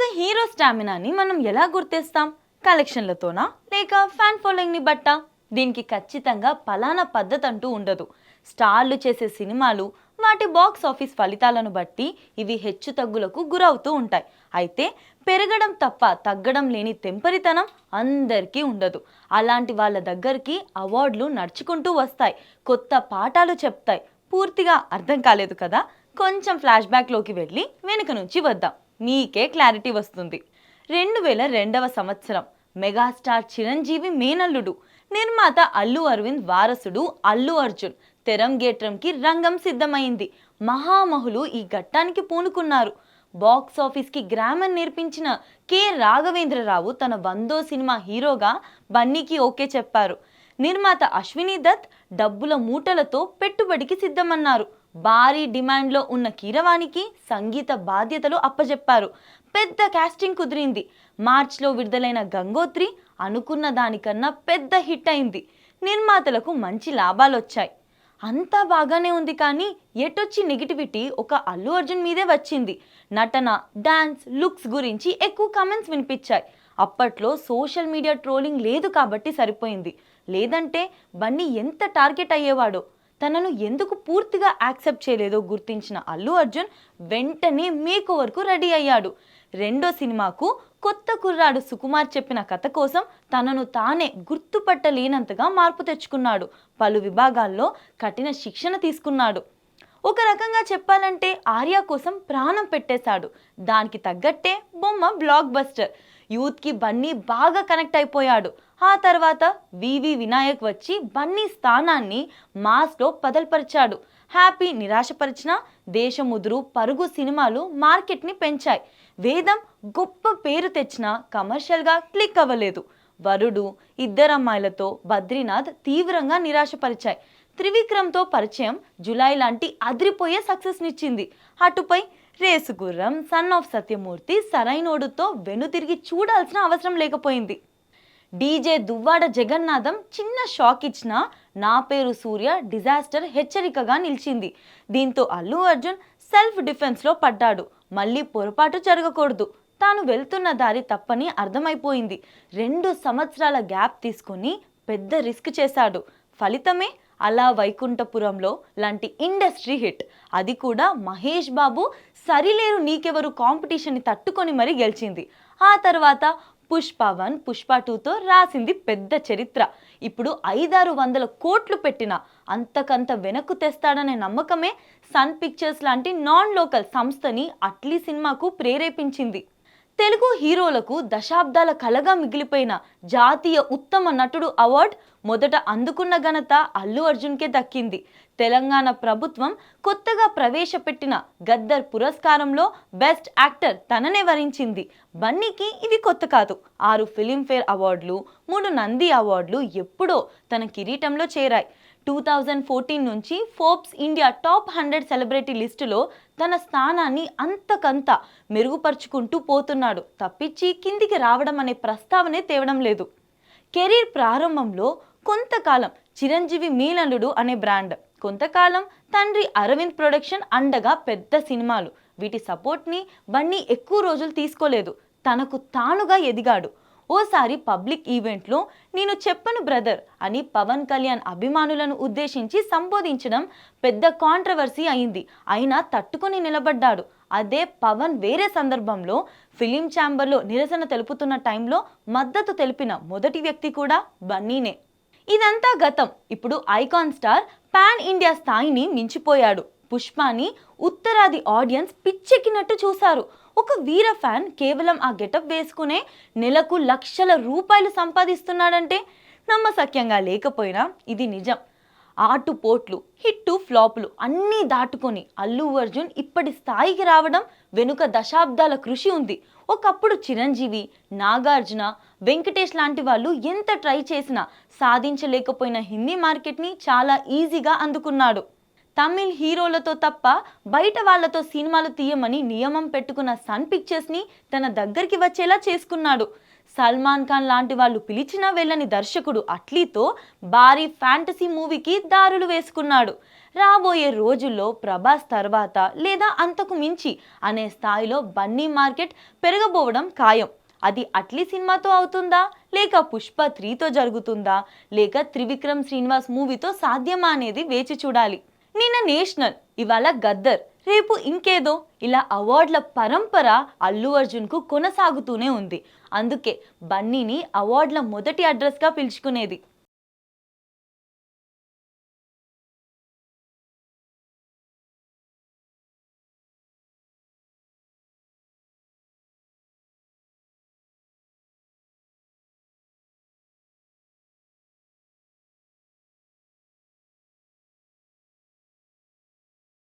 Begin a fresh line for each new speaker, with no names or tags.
ఒక హీరో స్టామినాని మనం ఎలా గుర్తిస్తాం? కలెక్షన్లతోనా? లేక ఫ్యాన్ ఫాలోయింగ్ని బట్ట? దీనికి ఖచ్చితంగా పలానా పద్ధతి అంటూ ఉండదు. స్టార్లు చేసే సినిమాలు వాటి బాక్స్ ఆఫీస్ ఫలితాలను బట్టి ఇవి హెచ్చు తగ్గులకు గురవుతూ ఉంటాయి. అయితే పెరగడం తప్ప తగ్గడం లేని తెంపరితనం అందరికీ ఉండదు. అలాంటి వాళ్ళ దగ్గరికి అవార్డులు నడుచుకుంటూ వస్తాయి. కొత్త పాఠాలు చెప్తాయి. పూర్తిగా అర్థం కాలేదు కదా? కొంచెం ఫ్లాష్ బ్యాక్లోకి వెళ్ళి వెనుక నుంచి వద్దాం. నీకే క్లారిటీ వస్తుంది. రెండు వేల రెండవ సంవత్సరం మెగాస్టార్ చిరంజీవి మేనల్లుడు నిర్మాత అల్లు అరవింద్ వారసుడు అల్లు అర్జున్ తెరంగేట్రంకి రంగం సిద్ధమైంది. మహామహులు ఈ ఘట్టానికి పూనుకున్నారు. బాక్స్ ఆఫీస్కి గ్రామర్ నేర్పించిన కె. రాఘవేంద్రరావు తన వందో సినిమా హీరోగా బన్నీకి ఓకే చెప్పారు. నిర్మాత అశ్విని దత్ డబ్బుల మూటలతో పెట్టుబడికి సిద్ధమన్నారు. భారీ డిమాండ్లో ఉన్న కీరవాణికి సంగీత బాధ్యతలు అప్పజెప్పారు. పెద్ద కాస్టింగ్ కుదిరింది. మార్చ్లో విడుదలైన గంగోత్రి అనుకున్న దానికన్నా పెద్ద హిట్ అయింది. నిర్మాతలకు మంచి లాభాలు వచ్చాయి. అంతా బాగానే ఉంది కానీ ఎటొచ్చి నెగిటివిటీ ఒక అల్లు అర్జున్ మీదే వచ్చింది. నటన డాన్స్ లుక్స్ గురించి ఎక్కువ కమెంట్స్ వినిపించాయి. అప్పట్లో సోషల్ మీడియా ట్రోలింగ్ లేదు కాబట్టి సరిపోయింది. లేదంటే బన్నీ ఎంత టార్గెట్ అయ్యేవాడో. తనను ఎందుకు పూర్తిగా యాక్సెప్ట్ చేయలేదో గుర్తించిన అల్లు అర్జున్ వెంటనే మేక్ ఓవర్కు రెడీ అయ్యాడు. రెండో సినిమాకు కొత్త కుర్రాడు సుకుమార్ చెప్పిన కథ కోసం తనను తానే గుర్తుపట్టలేనంతగా మార్పు తెచ్చుకున్నాడు. పలు విభాగాల్లో కఠిన శిక్షణ తీసుకున్నాడు. ఒక రకంగా చెప్పాలంటే ఆర్య కోసం ప్రాణం పెట్టేశాడు. దానికి తగ్గట్టే బొమ్మ బ్లాక్ బస్టర్ యూత్కి బన్నీ బాగా కనెక్ట్ అయిపోయాడు. ఆ తర్వాత వివి వినాయక్ వచ్చి బన్నీ స్థానాన్ని మాస్లో పదల్పరిచాడు హ్యాపీ నిరాశపరిచిన దేశముదురు పరుగు సినిమాలు మార్కెట్ని పెంచాయి. వేదం గొప్ప పేరు తెచ్చిన కమర్షియల్గా క్లిక్ అవ్వలేదు. వరుడు ఇద్దరమ్మాయిలతో బద్రీనాథ్ తీవ్రంగా నిరాశపరిచాయి. త్రివిక్రమ్తో పరిచయం జులై లాంటి అదిరిపోయే సక్సెస్నిచ్చింది. అటుపై Race Gurram Son of Satyamurthy సరైనోడుతో వెనుతిరిగి చూడాల్సిన అవసరం లేకపోయింది. డీజే దువ్వాడ జగన్నాథం చిన్న షాక్ ఇచ్చిన నా పేరు సూర్య డిజాస్టర్ హెచ్చరికగా నిలిచింది. దీంతో అల్లు అర్జున్ సెల్ఫ్ డిఫెన్స్లో పడ్డాడు. మళ్ళీ పొరపాటు జరగకూడదు. తాను వెళ్తున్న దారి తప్పని అర్థమైపోయింది. రెండు సంవత్సరాల గ్యాప్ తీసుకొని పెద్ద రిస్క్ చేశాడు. ఫలితమే అలా వైకుంఠపురంలో లాంటి ఇండస్ట్రీ హిట్. అది కూడా మహేష్ బాబు సరిలేరు నీకెవరు కాంపిటీషన్ని తట్టుకొని మరీ గెలిచింది. ఆ తర్వాత పుష్ప వన్ పుష్ప టూతో రాసింది పెద్ద చరిత్ర. ఇప్పుడు ఐదారు వందల కోట్లు పెట్టిన అంతకంత వెనక్కు తెస్తాడనే నమ్మకమే సన్ పిక్చర్స్ లాంటి నాన్ లోకల్ సంస్థని అట్లీ సినిమాకు ప్రేరేపించింది. తెలుగు హీరోలకు దశాబ్దాల కలగా మిగిలిపోయిన జాతీయ ఉత్తమ నటుడు అవార్డ్ మొదట అందుకున్న ఘనత అల్లు అర్జున్కే దక్కింది. తెలంగాణ ప్రభుత్వం కొత్తగా ప్రవేశపెట్టిన గద్దర్ పురస్కారంలో బెస్ట్ యాక్టర్ తననే వరించింది. బన్నీకి ఇది కొత్త కాదు. ఆరు ఫిలింఫేర్ అవార్డులు మూడు నంది అవార్డులు ఎప్పుడో తన కిరీటంలో చేరాయి. టూ థౌజండ్ ఫోర్టీన్ నుంచి Forbes India top hundred celebrity లిస్టులో తన స్థానాన్ని అంతకంత మెరుగుపరుచుకుంటూ పోతున్నాడు. తప్పించి కిందికి రావడం అనే ప్రస్తావనే తేవడం లేదు. కెరీర్ ప్రారంభంలో కొంతకాలం చిరంజీవి మీనలుడు అనే బ్రాండ్ కొంతకాలం తండ్రి అరవింద్ ప్రొడక్షన్ అండగా పెద్ద సినిమాలు. వీటి సపోర్ట్ని బన్నీ ఎక్కువ రోజులు తీసుకోలేదు. తనకు తానుగా ఎదిగాడు. ఓసారి పబ్లిక్ ఈవెంట్లో నేను చెప్పను బ్రదర్ అని పవన్ కళ్యాణ్ అభిమానులను ఉద్దేశించి సంబోధించడం పెద్ద కాంట్రవర్సీ అయింది. అయినా తట్టుకొని నిలబడ్డాడు. అదే పవన్ వేరే సందర్భంలో ఫిలిం ఛాంబర్లో నిరసన తెలుపుతున్న టైంలో మద్దతు తెలిపిన మొదటి వ్యక్తి కూడా బన్నీనే. ఇదంతా గతం. ఇప్పుడు ఐకాన్ స్టార్ పాన్ ఇండియా స్థాయిని మించిపోయాడు. పుష్పాని ఉత్తరాది ఆడియన్స్ పిచ్చెక్కినట్టు చూశారు. ఒక వీర ఫ్యాన్ కేవలం ఆ గెటప్ వేసుకునే నెలకు లక్షల రూపాయలు సంపాదిస్తున్నాడంటే నమ్మసక్యంగా లేకపోయినా ఇది నిజం. ఆటు పోట్లు హిట్టు ఫ్లాపులు అన్నీ దాటుకొని అల్లు అర్జున్ ఇప్పటి స్థాయికి రావడం వెనుక దశాబ్దాల కృషి ఉంది. ఒకప్పుడు చిరంజీవి నాగార్జున వెంకటేష్ లాంటి వాళ్ళు ఎంత ట్రై చేసినా సాధించలేకపోయిన హిందీ మార్కెట్ని చాలా ఈజీగా అందుకున్నాడు. తమిళ్ హీరోలతో తప్ప బయట వాళ్ళతో సినిమాలు తీయమని నియమం పెట్టుకున్న సన్ పిక్చర్స్ని తన దగ్గరికి వచ్చేలా చేసుకున్నాడు. సల్మాన్ ఖాన్ లాంటి వాళ్ళు పిలిచినా వెళ్ళని దర్శకుడు అట్లీతో భారీ ఫ్యాంటసీ మూవీకి దారులు వేసుకున్నాడు. రాబోయే రోజుల్లో ప్రభాస్ తర్వాత లేదా అంతకు మించి అనే స్థాయిలో బన్నీ మార్కెట్ పెరగబోవడం ఖాయం. అది అట్లీ సినిమాతో అవుతుందా? లేక పుష్ప త్రీతో జరుగుతుందా? లేక త్రివిక్రమ్ శ్రీనివాస్ మూవీతో సాధ్యమా అనేది వేచి చూడాలి. నిన్న నేషనల్ ఇవాళ గద్దర్. రేపు ఇంకేదో. ఇలా అవార్డుల పరంపర అల్లు అర్జున్కు కొనసాగుతూనే ఉంది. అందుకే బన్నీని అవార్డుల మొదటి అడ్రస్గా పిలుచుకునేది.